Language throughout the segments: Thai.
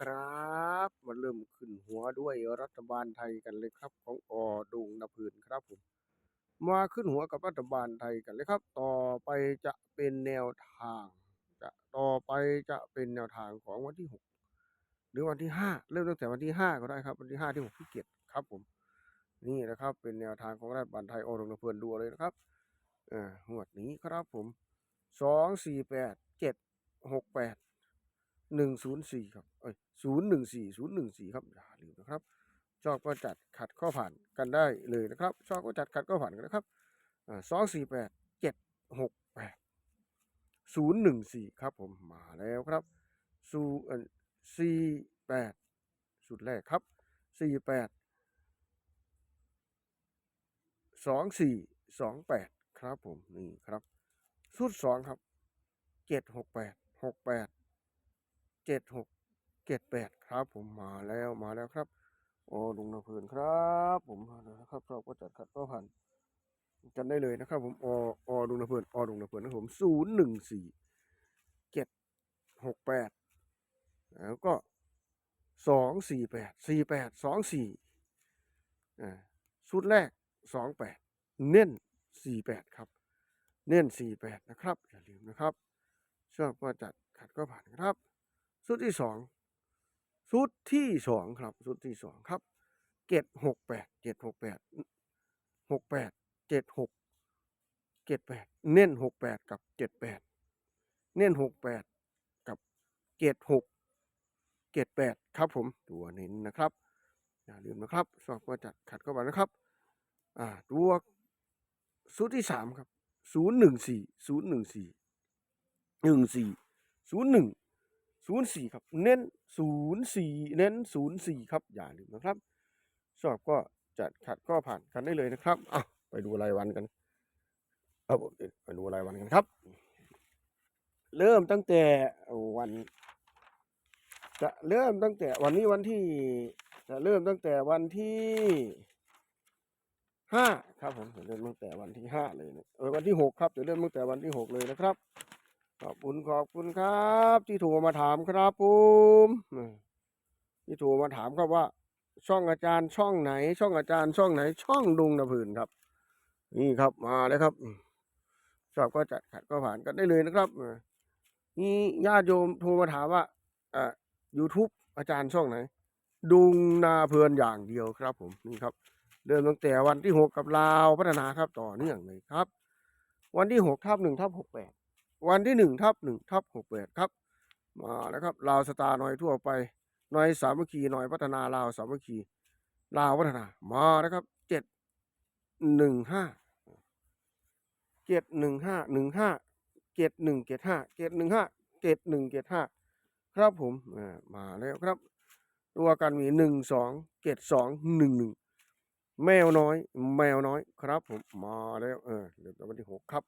ครับมาเริ่มขึ้นหัวด้วยรัฐบาลไทยกันเลยครับ ของออดงนพืนครับผมมาขึ้นหัวกับรัฐบาลไทยกันเลยครับ ต่อไปจะเป็นแนวทางจะต่อไปจะเป็นแนวทางของวันที่หกหรือวันที่ห้าเริ่มตั้งแต่วันที่ห้าก็ได้ครับ วันที่ห้าที่หกที่เจ็ดครับผม นี่นะครับ เป็นแนวทางของรัฐบาลไทยออดงนพืนดูเลยนะครับอ่าหวดนี้ครับผมสองสี่แปดเจ็ดหกแปด หนึ่งศูนย์สี่ครับเอ้ยศูนย์หนึ่งสี่ศูนย์หนึ่งสี่ครับอย่าลืมนะครับ ชอบก็จัดขัดข้อผ่านกันได้เลยนะครับ ชอบก็จัดขัดข้อผ่านกันนะครับสองสี่แปดเจ็ดหกแปดศูนย์หนึ่งสี่ครับผมมาแล้วครับสูสี่แปดสุดแรกครับสี่แปดสองสี่สองแปดครับผมนี่ครับ สุดสองครับเจ็ดหกแปดหกแปด เจ็ดหกเจ็ดแปดครับผมมาแล้วมาแล้วครับ โอ้ลุงนาเพลินครับ ผมมาแล้วนะครับเราก็จัดขัดก็ผ่านกันได้เลยนะครับ ผมอออลุงนาเพลินอลุงนาเพลินนะผมศูนย์หนึ่งสี่เจ็ดหกแปดแล้วก็สองสี่แปดสี่แปดสองสี่อ่าชุดแรกสองแปดเน้นสี่แปดครับ เน้นสี่แปดนะครับอย่าลืมนะครับชอบก็จัดขัดก็ผ่านครับ ชุดที่สองชุดที่สองครับชุดที่สองครับเจ็ดหกแปดเจ็ดหกแปดหกแปดเจ็ดหกเจ็ดแปดเน้นหกแปดกับเจ็ดแปดเน้นหกแปดกับเจ็ดหกเจ็ดแปดครับผมตัวเน้นนะครับอย่าลืมนะครับ สอบก็จัดขัดเข้าไปนะครับ อ่าตัวชุดที่สามครับศูนย์หนึ่งสี่ศูนย์หนึ่งสี่หนึ่งสี่ศูนย์หนึ่ง ศูนย์สี่ครับ เน้นศูนย์สี่เน้นศูนย์สี่ครับ อย่าลืมนะครับ ชอบก็จัดขัดก็ผ่านกันได้เลยนะครับอะไปดูรายวันกันเอาไปดูรายวันกันครับ เริ่มตั้งแต่วัน จะเริ่มตั้งแต่วันนี้วันที่ จะเริ่มตั้งแต่วันที่ห้าครับผมจะเริ่มตั้งแต่วันที่ห้าเลยนะเออวันที่หกครับจะเริ่มตั้งแต่วันที่หกเลยนะครับ ขอบคุณขอบคุณครับ ที่โทรมาถามครับผมที่โทรมาถามครับว่า ช่องอาจารย์ช่องไหน ช่องอาจารย์ช่องไหน ช่องดุงนะพื้นครับ นี่ครับมาแล้วครับชอบก็จัดขัดก็ผ่านกันได้เลยนะครับนี่ญาติโยมโทรมาถามว่าอ่ายูทูบอาจารย์ช่องไหน ดุงนาเพลินอย่างเดียวครับ ผมนี่ครับเริ่มตั้งแต่วันที่หกกับลาวพัฒนาครับต่อเนื่องเลยครับ วันที่หกทับหนึ่งทับหกแปด วันที่หนึ่งทับหนึ่งทับหกแปดครับมาแล้วครับลาวสตาร์หน่อยทั่วไปหน่อยสามัคคีหน่อยพัฒนาลาวสามัคคีลาวพัฒนามาแล้วครับเจ็ดหนึ่งห้าเจ็ดหนึ่งห้าหนึ่งห้าเจ็ดหนึ่งเจ็ดห้าเจ็ดหนึ่งห้าเจ็ดหนึ่งเจ็ดห้าครับผมมาแล้วครับ ตัวกันมีหนึ่งสองเจ็ดสองหนึ่งหนึ่งแมวน้อย แมวน้อยครับผมมาแล้วเออเดี๋ยววันที่หกครับ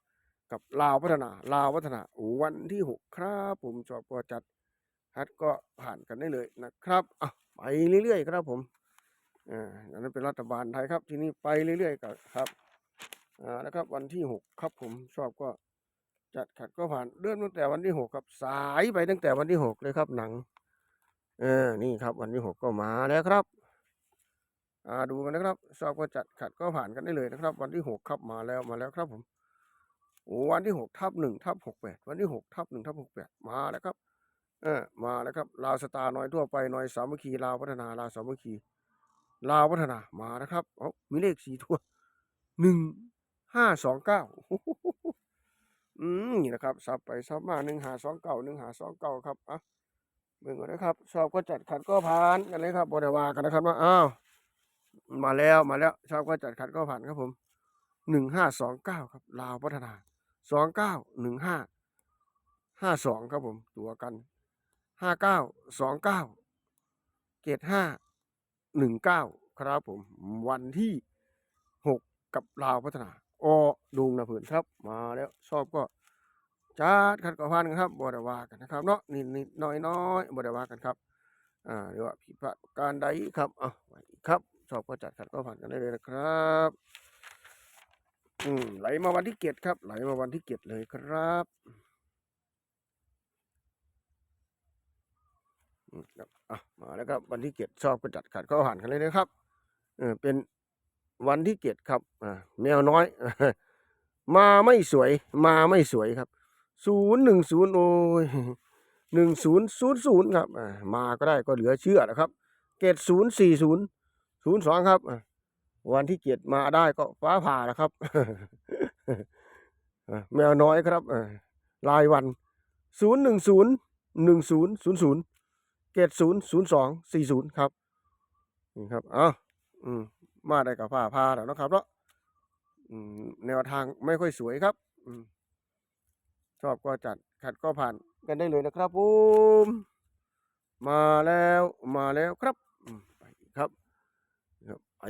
กับลาวพัฒนา ลาวพัฒนาวันที่หกครับผมชอบก็จัดฮัดก็ผ่านกันได้เลยนะครับอะไปเรื่อยๆครับผมอ่าอันนั้นเป็นรัฐบาลไทยครับ ที่นี่ไปเรื่อยๆกับครับอ่านะครับ วันที่หกครับผมชอบก็จัดขัดก็ผ่านเลื่อนตั้งแต่วันที่หกครับ สายไปตั้งแต่วันที่หกเลยครับหนังเออนี่ครับ วันที่หกก็มาแล้วครับอ่าดูกันนะครับชอบก็จัดขัดก็ผ่านกันได้เลยนะครับ วันที่หกครับมาแล้วมาแล้วครับผม วันที่หกทับหนึ่งทับหกแปดวันที่หกทับหนึ่งทับหกแปดมาแล้วครับเออมาแล้วครับลาวสตาร์น้อยทั่วไปน้อยสามัคคีลาวพัฒนาลาวสามัคคีลาวพัฒนามานะครับเอ้ามีเลขสี่ทั่วหนึ่งห้าสองเก้าอืมนี่นะครับซับไปซับมาหนึ่งหาสองเก้าหนึ่งหาสองเก้าครับอะเบิ่งก่อนนะครับชอบก็จัดขัดก็ผ่านกันเลยครับบริวากันนะครับว่าอ้าวมาแล้วมาแล้วชอบก็จัดขัดก็ผ่านครับผมหนึ่งห้าสองเก้าครับ ลาวพัฒนา สองเก้าหนึ่งห้าห้าสองครับผมตัวกันห้าเก้าสองเก้าเจ็ดห้าหนึ่งเก้าครับผมวันที่หกกับลาวพัฒนาอดุงนะเพื่อนครับ มาแล้วชอบก็จัดขัดกับพันกันครับบริวากันนะครับเนาะนิดนิดน้อยน้อยบริวากันครับอ่าเรียกว่าผิดพลาดการใดครับอะครับชอบก็จัดขัดก็ผ่านกันได้เลยนะครับ อืมไหลมาวันที่เกียรติครับ ไหลมาวันที่เกียรติเลยครับอืมครับอะมาแล้วครับวันที่เจ็ดชอบก็จัดขัดก็ผ่านกันเลยนะครับเออเป็นวันที่เจ็ดครับอ่าแมวน้อย มาไม่สวย มาไม่สวยครับศูนย์หนึ่งศูนย์โอ้ยหนึ่งศูนย์ศูนย์ศูนย์ครับมาก็ได้ก็เหลือเชื่อนะครับ เกตศูนย์สี่ศูนย์ศูนย์สองครับอ่า วันที่เจ็ดมาได้ก็ฟ้าผ่านะครับ แมวน้อยครับอ่ารายวันศูนย์หนึ่งศูนย์หนึ่งศูนย์ศูนย์ศูนย์เกตศูนย์ศูนย์สองสี่ศูนย์ครับนี่ครับอ้าอืมมาได้กับผ้าผ้าแล้วนะครับเนาะแนวทางไม่ค่อยสวยครับอืมชอบก็จัดขัดก็ผ่านกันได้เลยนะครับผมมาแล้วมาแล้วครับไปครับครับไป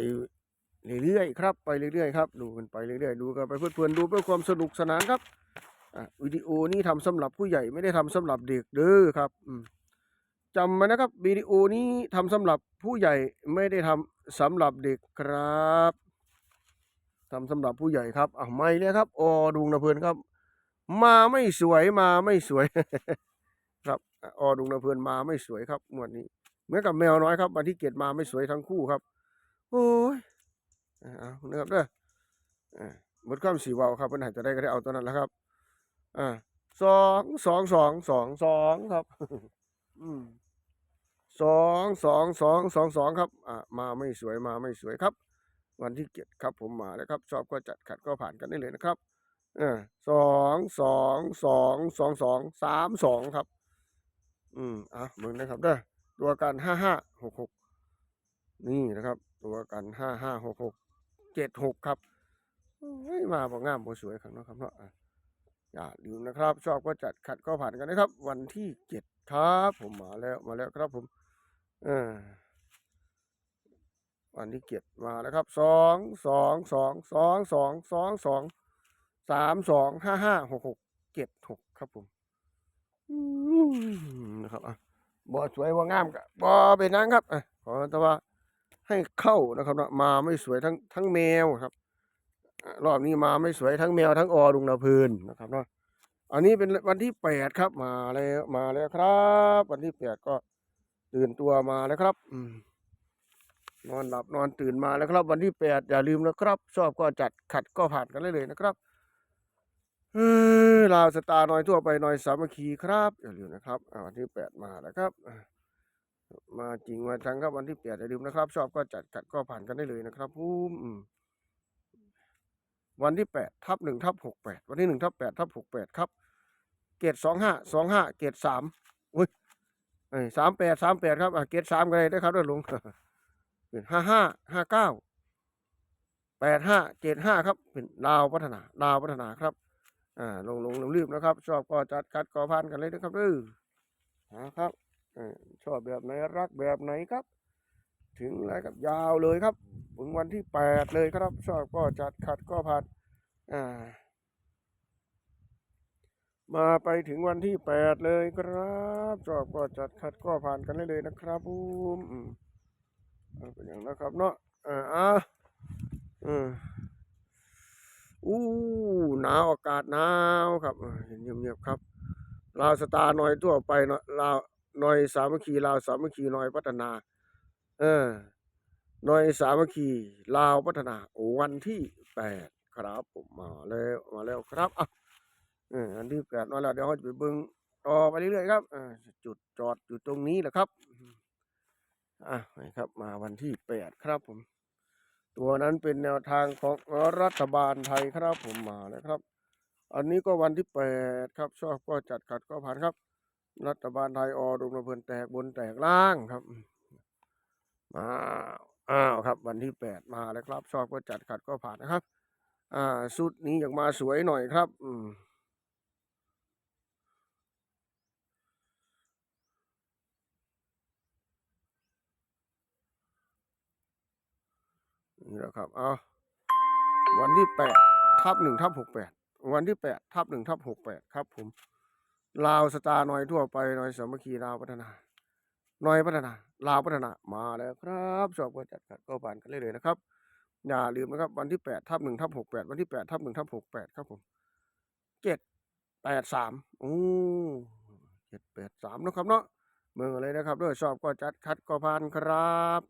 เรื่อยๆครับไปเรื่อยๆครับดูกันไปเรื่อยๆดูกันไปเพลินๆดูเพื่อความสนุกสนานครับอวิดีโอนี้ทำสำหรับผู้ใหญ่ไม่ได้ทำสำหรับเด็กเด้อครับอืจำไว้นะครับวิดีโอนี้ทำสำหรับผู้ใหญ่ไม่ได้ทำสำหรับเด็กครับทำสำหรับผู้ใหญ่ครับอะไม่เลยครับออดุงนะเพื่อนครับ มาไม่สวยมาไม่สวย ครับออดุงนะเพื่อนมาไม่สวยครับงวดนี้เหมือนกับแมวน้อยครับวันที่เกตมาไม่สวยทั้งคู่ครับ โอ้ย เอานะครับเด้ออ่าหมดความสีเวาครับเพื่อนหายจะได้ก็ได้เอาตัวนั้นแล้วครับอ่าสองสองสองสองสองครับอืมสองสองสองสองสองครับ อ่ามาไม่สวยมาไม่สวยครับ วันที่เจ็ดครับผมมาแล้วครับ ชอบก็จัดขัดก็ผ่านกันได้เลยนะครับอ่าสองสองสองสองสองสามสองครับ อืมอะมึงนะครับเด้อตัวกันห้าห้าหกหกนี่นะครับ ตัวกันห้าห้าหกหก เจ็ดหกครับมาบอกงามบ่สวยครับเนาะครับเนาะอะอย่าลืมนะครับ ชอบก็จัดขัดก็ผ่านกันนะครับ วันที่เจ็ดครับผมมาแล้วมาแล้วครับผมเออวันที่เจ็ดมาแล้วครับสองสองสองสองสองสองสองสามสองห้าห้าหกหกเจ็ดหกครับผมนะครับอะบ่สวยบ่งามกับ่เป็นนังครับอะขอแต่ว่า ให้เข้านะครับนะมาไม่สวยทั้งทั้งแมวครับ รอบนี้มาไม่สวยทั้งแมวทั้งออดุงนาพืนนะครับเนาะอันนี้เป็นวันที่แปดครับ มาแล้วมาแล้วครับ วันที่แปดก็ตื่นตัวมาแล้วครับนอนหลับนอนตื่นมาแล้วครับ วันที่แปดอย่าลืมนะครับ ชอบก็จัดขัดก็ผ่านกันเลยเลยนะครับเออลาวสตาร์น้อยทั่วไปน้อยสามัคคีครับอย่าลืมนะครับวันที่แปดมาแล้วครับ มาจริงมาจังครับวันที่แปดอย่าลืมนะครับ ชอบก็จัดขัดก็ผ่านกันได้เลยนะครับภูมิอืมวันที่แปดทับหนึ่งทับหกแปดวันที่หนึ่งทับแปดทับหกแปดครับ เกตสองห้าสองห้าเกตสามอุ้ยสามแปดสามแปดครับเกตสามก็ได้นะครับด้วยลุงเป็นห้าห้าห้าเก้าแปดห้าเกตห้าครับ เป็นดาวพัฒนาดาวพัฒนาครับ อ่าลงลงรีบนะครับ ชอบก็จัดคัดกอพันกันเลยนะครับเด้อนะครับ ชอบแบบไหนรักแบบไหนครับ ถึงอะไรครับยาวเลยครับ ถึงวันที่แปดเลยครับ ชอบก็จัดขัดก็ผ่านอ่ามาไปถึงวันที่แปดเลยครับชอบก็จัดขัดก็ผ่านกันได้เลยนะครับผมเป็นอย่างนะครับเนาะอ่าอ่าอืมอู้หนาวอากาศหนาวครับเห็นเงียบๆครับลาวสตาร์หน่อยทั่วไปเนาะลาว หน่อยสามัคคีลาวสามัคคีหน่อยพัฒนา เออหน่อยสามัคคีลาวพัฒนาวันที่แปดครับผมมาแล้วมาแล้วครับอะเอออันที่แปดมาแล้วเดี๋ยวเราจะไปเบิ้งต่อไปเรื่อยๆครับจุดจอดอยู่ตรงนี้แหละครับอะนะครับ มาวันที่แปดครับผม ตัวนั้นเป็นแนวทางของรัฐบาลไทยครับผมมาแล้วครับ อันนี้ก็วันที่แปดครับ ชอบก็จัดขัดก็ผ่านครับ รัฐบาลไทยออดมระเพินแตกบนแตกล่างครับมาอ้าวครับ วันที่แปดมาแล้วครับ ชอบก็จัดขัดก็ผ่านนะครับ อ่าสุดนี้อยากมาสวยหน่อยครับ อืมนี่แหละครับ เอาวันที่แปดทับหนึ่งทับหกแปด วันที่แปดทับหนึ่งทับหกแปดครับผม ลาวสตาร์หน่อยทั่วไปหน่อยสามัคคีลาวพัฒนาหน่อยพัฒนาลาวพัฒนามาแล้วครับชอบก็จัดขัดก็ผ่านกันเลยเลยนะครับ อย่าลืมนะครับ วันที่แปดทับหนึ่งทับหกแปดวันที่แปดทับหนึ่งทับหกแปดครับผมเจ็ดแปดสามโอ้เจ็ดแปดสามนะครับเนาะเมืองอะไรนะครับด้วยชอบก็จัดคัดก็ผ่านครับ